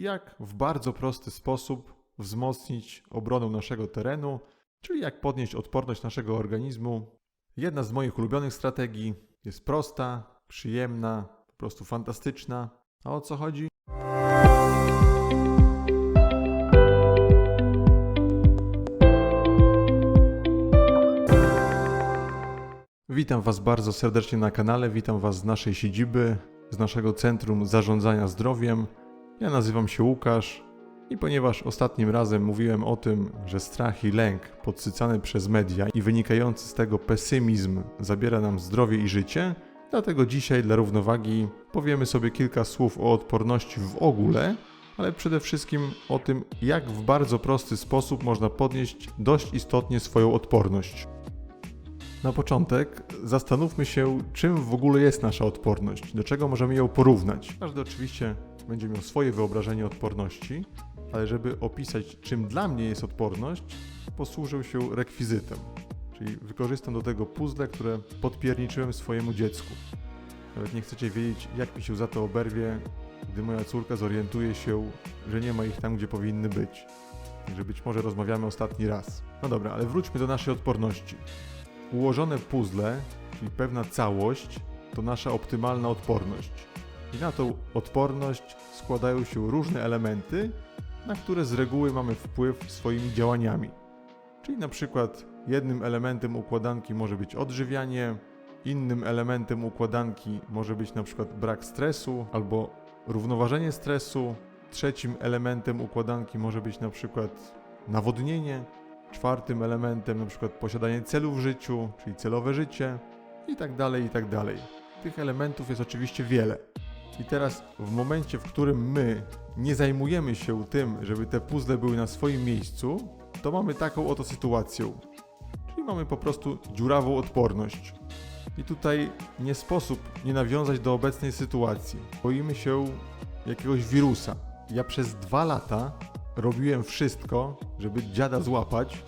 jak w bardzo prosty sposób wzmocnić obronę naszego terenu, czyli jak podnieść odporność naszego organizmu. Jedna z moich ulubionych strategii jest prosta, przyjemna, po prostu fantastyczna. A o co chodzi? Witam Was bardzo serdecznie na kanale, witam Was z naszej siedziby, z naszego Centrum Zarządzania Zdrowiem. Ja nazywam się Łukasz i ponieważ ostatnim razem mówiłem o tym, że strach i lęk podsycany przez media i wynikający z tego pesymizm zabiera nam zdrowie i życie, dlatego dzisiaj dla równowagi powiemy sobie kilka słów o odporności w ogóle, ale przede wszystkim o tym, jak w bardzo prosty sposób można podnieść dość istotnie swoją odporność. Na początek zastanówmy się, czym w ogóle jest nasza odporność, do czego możemy ją porównać. Każdy oczywiście będzie miał swoje wyobrażenie odporności, ale żeby opisać, czym dla mnie jest odporność, posłużę się rekwizytem. Czyli wykorzystam do tego puzzle, które podpierniczyłem swojemu dziecku. Nawet nie chcecie wiedzieć, jak mi się za to oberwie, gdy moja córka zorientuje się, że nie ma ich tam, gdzie powinny być. Także być może rozmawiamy ostatni raz. No dobra, ale wróćmy do naszej odporności. Ułożone puzzle, czyli pewna całość, to nasza optymalna odporność. I na tą odporność składają się różne elementy, na które z reguły mamy wpływ swoimi działaniami. Czyli na przykład jednym elementem układanki może być odżywianie, innym elementem układanki może być na przykład brak stresu albo równoważenie stresu, trzecim elementem układanki może być na przykład nawodnienie, czwartym elementem na przykład posiadanie celu w życiu, czyli celowe życie i tak dalej, i tak dalej. Tych elementów jest oczywiście wiele. I teraz w momencie, w którym my nie zajmujemy się tym, żeby te puzzle były na swoim miejscu, to mamy taką oto sytuację. Czyli mamy po prostu dziurawą odporność. I tutaj nie sposób nie nawiązać do obecnej sytuacji. Boimy się jakiegoś wirusa. Ja przez dwa lata robiłem wszystko, żeby dziada złapać.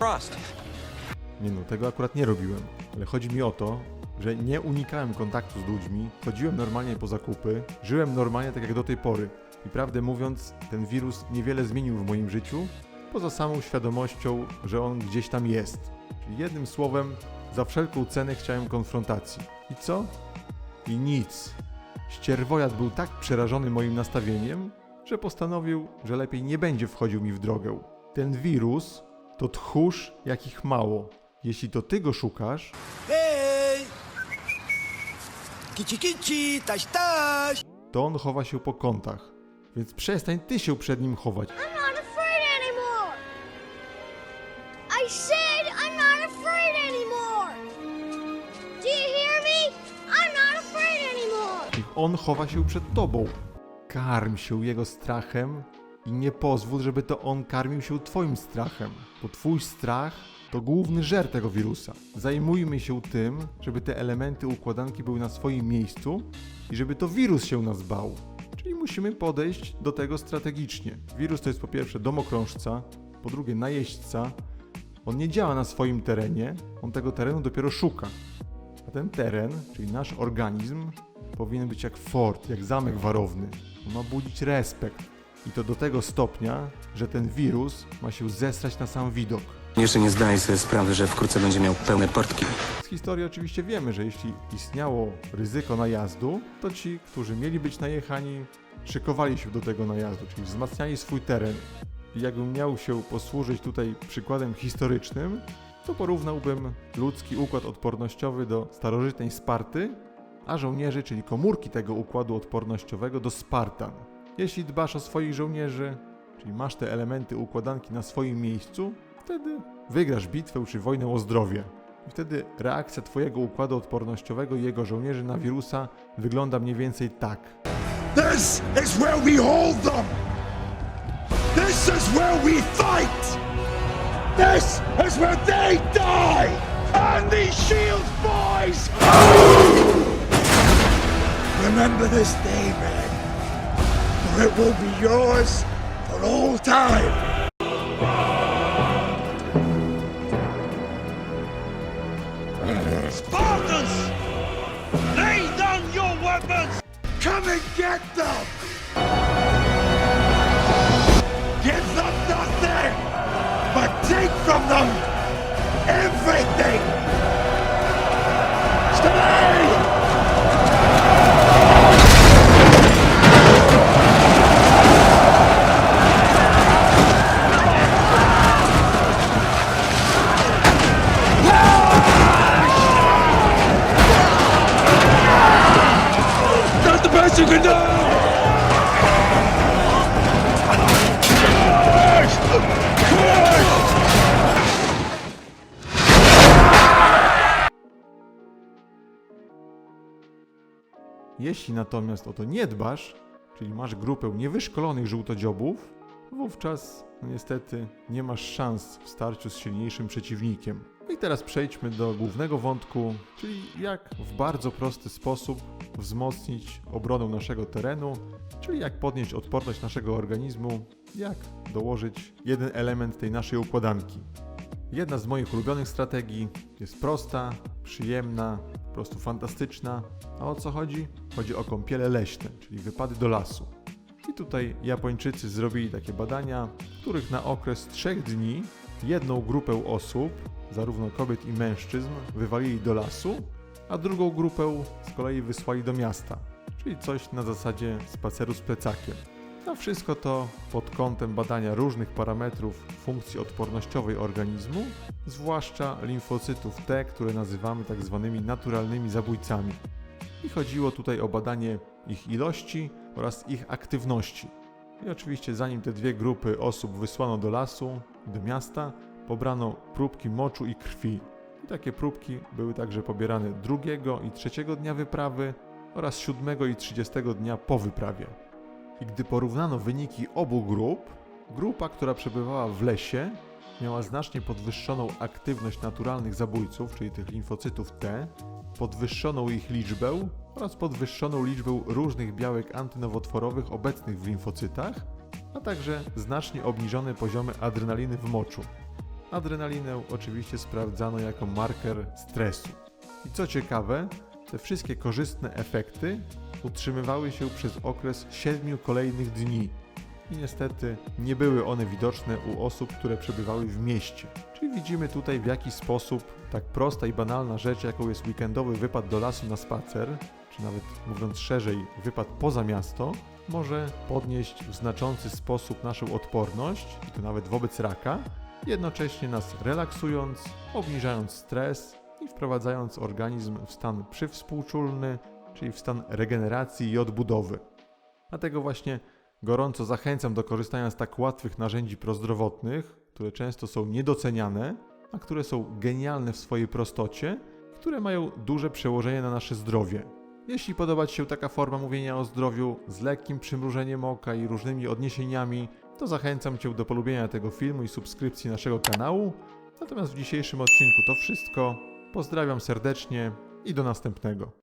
Nie no, tego akurat nie robiłem. Ale chodzi mi o to, że nie unikałem kontaktu z ludźmi, chodziłem normalnie po zakupy, żyłem normalnie tak jak do tej pory. I prawdę mówiąc, ten wirus niewiele zmienił w moim życiu, poza samą świadomością, że on gdzieś tam jest. Czyli jednym słowem, za wszelką cenę chciałem konfrontacji. I co? I nic. Ścierwojad był tak przerażony moim nastawieniem, że postanowił, że lepiej nie będzie wchodził mi w drogę. Ten wirus to tchórz, jakich mało. Jeśli to ty go szukasz! Kici kici, taś taś! to on chowa się po kątach. Więc przestań ty się przed nim chować. I'm not afraid anymore. I said I'm not afraid anymore. Do you hear me? I'm not afraid anymore. Niech on chowa się przed tobą. Karm się jego strachem i nie pozwól, żeby to on karmił się twoim strachem, bo twój strach to główny żer tego wirusa. Zajmujmy się tym, żeby te elementy układanki były na swoim miejscu i żeby to wirus się nas bał. Czyli musimy podejść do tego strategicznie. Wirus to jest po pierwsze domokrążca, po drugie najeźdźca. On nie działa na swoim terenie, on tego terenu dopiero szuka. A ten teren, czyli nasz organizm, powinien być jak fort, jak zamek warowny. On ma budzić respekt. I to do tego stopnia, że ten wirus ma się zesrać na sam widok. Jeszcze nie zdaję sobie sprawy, że wkrótce będzie miał pełne portki. Z historii oczywiście wiemy, że jeśli istniało ryzyko najazdu, to ci, którzy mieli być najechani, szykowali się do tego najazdu, czyli wzmacniali swój teren. I jakbym miał się posłużyć tutaj przykładem historycznym, to porównałbym ludzki układ odpornościowy do starożytnej Sparty, a żołnierzy, czyli komórki tego układu odpornościowego do Spartan. Jeśli dbasz o swoich żołnierzy, czyli masz te elementy układanki na swoim miejscu, wtedy wygrasz bitwę czy wojnę o zdrowie. I wtedy reakcja Twojego układu odpornościowego i jego żołnierzy na wirusa wygląda mniej więcej tak. This is where we hold them! This is where we fight! This is where they die! And these shield boys! Remember this day, Red, for it will be yours for all time! Come and get them! Jeśli natomiast o to nie dbasz, czyli masz grupę niewyszkolonych żółtodziobów, wówczas no niestety nie masz szans w starciu z silniejszym przeciwnikiem. I teraz przejdźmy do głównego wątku, czyli jak w bardzo prosty sposób wzmocnić obronę naszego terenu, czyli jak podnieść odporność naszego organizmu, jak dołożyć jeden element tej naszej układanki. Jedna z moich ulubionych strategii jest prosta, przyjemna, po prostu fantastyczna. A o co chodzi? Chodzi o kąpiele leśne, czyli wypady do lasu. I tutaj Japończycy zrobili takie badania, w których na okres 3 dni jedną grupę osób, zarówno kobiet i mężczyzn, wywalili do lasu, a drugą grupę z kolei wysłali do miasta, czyli coś na zasadzie spaceru z plecakiem. A wszystko to pod kątem badania różnych parametrów funkcji odpornościowej organizmu, zwłaszcza limfocytów T, które nazywamy tak zwanymi naturalnymi zabójcami. I chodziło tutaj o badanie ich ilości oraz ich aktywności. I oczywiście zanim te dwie grupy osób wysłano do lasu, do miasta, pobrano próbki moczu i krwi. I takie próbki były także pobierane drugiego i trzeciego dnia wyprawy oraz siódmego i trzydziestego dnia po wyprawie. I gdy porównano wyniki obu grup, grupa, która przebywała w lesie, miała znacznie podwyższoną aktywność naturalnych zabójców, czyli tych limfocytów T, podwyższoną ich liczbę oraz podwyższoną liczbę różnych białek antynowotworowych obecnych w limfocytach, a także znacznie obniżone poziomy adrenaliny w moczu. Adrenalinę oczywiście sprawdzano jako marker stresu. I co ciekawe, te wszystkie korzystne efekty utrzymywały się przez okres 7 kolejnych dni. I niestety nie były one widoczne u osób, które przebywały w mieście. Czyli widzimy tutaj w jaki sposób tak prosta i banalna rzecz, jaką jest weekendowy wypad do lasu na spacer, czy nawet mówiąc szerzej, wypad poza miasto, może podnieść w znaczący sposób naszą odporność, i to nawet wobec raka, jednocześnie nas relaksując, obniżając stres i wprowadzając organizm w stan przywspółczulny, czyli w stan regeneracji i odbudowy. Dlatego właśnie gorąco zachęcam do korzystania z tak łatwych narzędzi prozdrowotnych, które często są niedoceniane, a które są genialne w swojej prostocie, które mają duże przełożenie na nasze zdrowie. Jeśli podoba Ci się taka forma mówienia o zdrowiu z lekkim przymrużeniem oka i różnymi odniesieniami, to zachęcam Cię do polubienia tego filmu i subskrypcji naszego kanału. Natomiast w dzisiejszym odcinku to wszystko. Pozdrawiam serdecznie i do następnego.